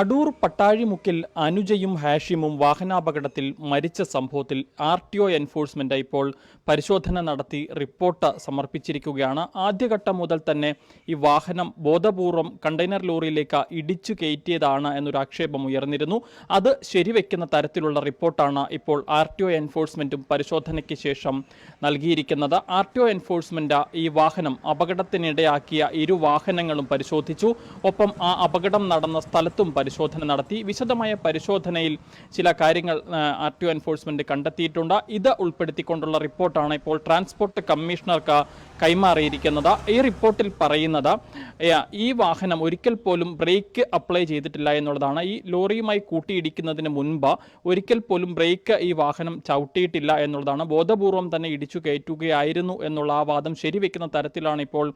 അടൂർ പട്ടാഴിമുക്കിൽ അനുജയും ഹാഷിമും വാഹനാപകടത്തിൽ മരിച്ച സംഭവത്തിൽ ആർ ടി ഒ എൻഫോഴ്സ്മെന്റ് ഇപ്പോൾ പരിശോധന നടത്തി റിപ്പോർട്ട് സമർപ്പിച്ചിരിക്കുകയാണ്. ആദ്യഘട്ടം മുതൽ തന്നെ ഈ വാഹനം ബോധപൂർവം കണ്ടെയ്നർ ലോറിയിലേക്ക് ഇടിച്ചു കയറ്റിയതാണ് എന്നൊരു ആക്ഷേപം ഉയർന്നിരുന്നു. അത് ശരിവെക്കുന്ന തരത്തിലുള്ള റിപ്പോർട്ടാണ് ഇപ്പോൾ ആർ ടി ഒ എൻഫോഴ്സ്മെന്റും പരിശോധനയ്ക്ക് ശേഷം നൽകിയിരിക്കുന്നത്. ആർ ടി ഒ എൻഫോഴ്സ്മെന്റ് ഈ വാഹനം അപകടത്തിനിടയാക്കിയ ഇരു വാഹനങ്ങളും പരിശോധിച്ചു. ഒപ്പം ആ അപകടം നടന്ന സ്ഥലത്തും പരിശോധന നടത്തി. വിശദമായ പരിശോധനയിൽ ചില കാര്യങ്ങൾ ആർ ടി ഒ എൻഫോഴ്സ്മെന്റ് കണ്ടെത്തിയിട്ടുണ്ട്. ഇത് ഉൾപ്പെടുത്തിക്കൊണ്ടുള്ള റിപ്പോർട്ടാണ് ഇപ്പോൾ ട്രാൻസ്പോർട്ട് കമ്മീഷണർക്ക് കൈമാറിയിരിക്കുന്നത്. ഈ റിപ്പോർട്ടിൽ പറയുന്നത് ഈ വാഹനം ഒരിക്കൽ പോലും ബ്രേക്ക് അപ്ലൈ ചെയ്തിട്ടില്ല എന്നുള്ളതാണ്. ഈ ലോറിയുമായി കൂട്ടിയിടിക്കുന്നതിന് മുൻപ് ഒരിക്കൽ പോലും ബ്രേക്ക് ഈ വാഹനം ചവിട്ടിയിട്ടില്ല എന്നുള്ളതാണ്. ബോധപൂർവം തന്നെ ഇടിച്ചു കയറ്റുകയായിരുന്നു എന്നുള്ള ആ വാദം ശരിവെക്കുന്ന തരത്തിലാണ് ഇപ്പോൾ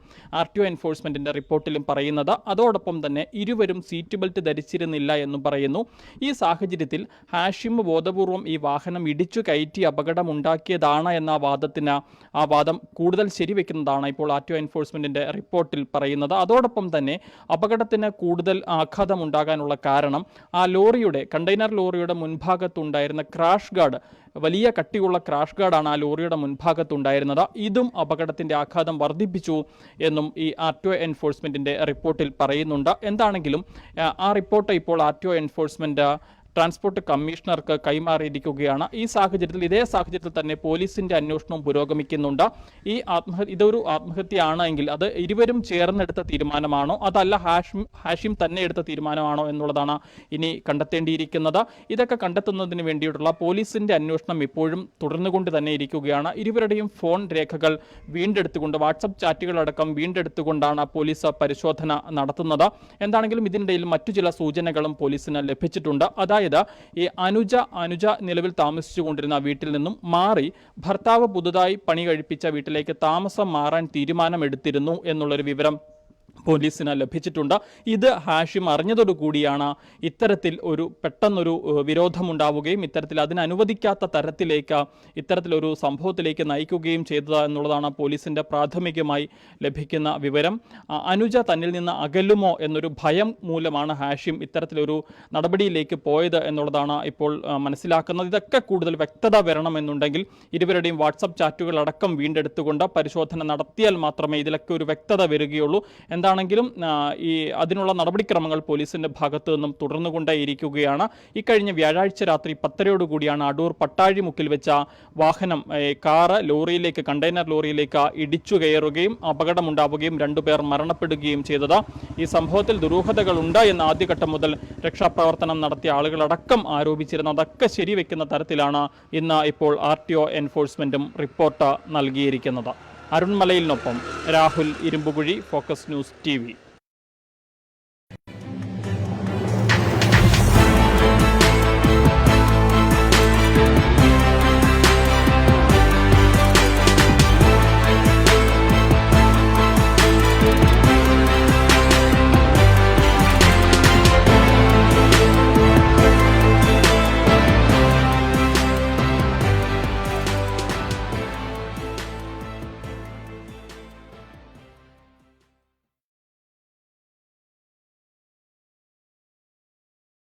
ആർ ടി ഒ എൻഫോഴ്സ്മെന്റിന്റെ റിപ്പോർട്ടിലും പറയുന്നത്. അതോടൊപ്പം തന്നെ ഇരുവരും സീറ്റ് ബെൽറ്റ് ധരിച്ചിരുന്നില്ല എന്നും പറയുന്നു. ഈ സാഹചര്യത്തിൽ ഹാഷിം ബോധപൂർവം ഈ വാഹനം ഇടിച്ചു കയറ്റി അപകടമുണ്ടാക്കിയതാണ് എന്ന വാദത്തിന് ആ വാദം കൂടുതൽ ശരിവെക്കുന്നതാണ് ഇപ്പോൾ ടി എൻഫോഴ്സ്മെന്റിന്റെ റിപ്പോർട്ടിൽ പറയുന്നത്. അതോടൊപ്പം തന്നെ അപകടത്തിന് കൂടുതൽ ആഘാതം ഉണ്ടാകാനുള്ള കാരണം ആ ലോറിയുടെ കണ്ടെയ്നർ ലോറിയുടെ മുൻഭാഗത്തുണ്ടായിരുന്ന ക്രാഷ് ഗാർഡ് വലിയ കട്ടിയുള്ള ക്രാഷ് ഗാർഡാണ് ആ ലോറിയുടെ മുൻഭാഗത്തുണ്ടായിരുന്നത്. ഇതും അപകടത്തിന്റെ ആഘാതം വർദ്ധിപ്പിച്ചു എന്നും ഈ ആർ ടി ഒ എൻഫോഴ്സ്മെന്റിന്റെ റിപ്പോർട്ടിൽ പറയുന്നുണ്ട്. എന്താണെങ്കിലും ആ, റിപ്പോർട്ട് ഇപ്പോൾ R T O enforcement transport കമ്മീഷണർക്ക് കൈമാറിയിരിക്കുകയാണ്. ഈ സാഹചര്യത്തിൽ ഇതേ സാഹചര്യത്തിൽ തന്നെ പോലീസിന്റെ അന്വേഷണവും പുരോഗമിക്കുന്നുണ്ട്. ഈ ആത്മഹത്യ ഇതൊരു ആത്മഹത്യയാണ് എങ്കിൽ അത് ഇരുവരും ചേർന്നെടുത്ത തീരുമാനമാണോ? അതല്ല ഹാഷിം ഹാഷിം തന്നെ എടുത്ത തീരുമാനമാണോ എന്നുള്ളതാണ് ഇനി കണ്ടെത്തേണ്ടിയിരിക്കുന്നത്. ഇതൊക്കെ കണ്ടെത്തുന്നതിന് വേണ്ടിയിട്ടുള്ള പോലീസിന്റെ അന്വേഷണം ഇപ്പോഴും തുടർന്നുകൊണ്ട് തന്നെ ഇരിക്കുകയാണ്. ഇരുവരുടെയും ഫോൺ രേഖകൾ വീണ്ടെടുത്തുകൊണ്ട് വാട്സപ്പ് ചാറ്റുകളടക്കം വീണ്ടെടുത്തുകൊണ്ടാണ് പോലീസ് പരിശോധന നടത്തുന്നത്. എന്താണെങ്കിലും ഇതിനിടയിൽ മറ്റു ചില സൂചനകളും പോലീസിന് ലഭിച്ചിട്ടുണ്ട്. അതായത് ഈ അനുജ അനുജ നിലവിൽ താമസിച്ചു കൊണ്ടിരുന്ന വീട്ടിൽ നിന്നും മാറി ഭർത്താവ് പുതുതായി പണി കഴിപ്പിച്ച വീട്ടിലേക്ക് താമസം മാറാൻ തീരുമാനമെടുത്തിരുന്നു എന്നുള്ളൊരു വിവരം പോലീസിന് ലഭിച്ചിട്ടുണ്ട്. ഇത് ഹാഷിം അറിഞ്ഞതോടുകൂടിയാണ് ഇത്തരത്തിൽ ഒരു പെട്ടെന്നൊരു വിരോധമുണ്ടാവുകയും ഇത്തരത്തിൽ അതിനനുവദിക്കാത്ത തരത്തിലേക്ക് ഇത്തരത്തിലൊരു സംഭവത്തിലേക്ക് നയിക്കുകയും ചെയ്തത് എന്നുള്ളതാണ് പോലീസിന്റെ പ്രാഥമികമായി ലഭിക്കുന്ന വിവരം. അനുജ തന്നിൽ നിന്ന് അകലുമോ എന്നൊരു ഭയം മൂലമാണ് ഹാഷിം ഇത്തരത്തിലൊരു നടപടിയിലേക്ക് പോയത് എന്നുള്ളതാണ് ഇപ്പോൾ മനസ്സിലാക്കുന്നത്. ഇതൊക്കെ കൂടുതൽ വ്യക്തത വരണമെന്നുണ്ടെങ്കിൽ ഇരുവരുടെയും വാട്സപ്പ് ചാറ്റുകൾ അടക്കം വീണ്ടെടുത്തുകൊണ്ട് പരിശോധന നടത്തിയാൽ മാത്രമേ ഇതിലൊക്കെ ഒരു വ്യക്തത വരികയുള്ളൂ. എന്താണെങ്കിലും ഈ അതിനുള്ള നടപടിക്രമങ്ങൾ പോലീസിന്റെ ഭാഗത്തു നിന്നും തുടർന്നുകൊണ്ടേയിരിക്കുകയാണ്. ഇക്കഴിഞ്ഞ വ്യാഴാഴ്ച രാത്രി പത്തരയോടുകൂടിയാണ് അടൂർ പട്ടാഴിമുക്കിൽ വെച്ച വാഹനം കാറ് ലോറിയിലേക്ക് കണ്ടെയ്നർ ലോറിയിലേക്ക് ഇടിച്ചു കയറുകയും അപകടമുണ്ടാവുകയും രണ്ടുപേർ മരണപ്പെടുകയും ചെയ്തത്. ഈ സംഭവത്തിൽ ദുരൂഹതകളുണ്ട് എന്ന് ആദ്യഘട്ടം മുതൽ രക്ഷാപ്രവർത്തനം നടത്തിയ ആളുകളടക്കം ആരോപിച്ചിരുന്നു. അതൊക്കെ ശരിവെക്കുന്ന തരത്തിലാണ് ഇന്ന് ഇപ്പോൾ ആർ ടി ഒ എൻഫോഴ്സ്മെന്റും റിപ്പോർട്ട് നൽകിയിരിക്കുന്നത്. അരുൺമലയിലിനൊപ്പം Rahul Irumpukuzhi focus news T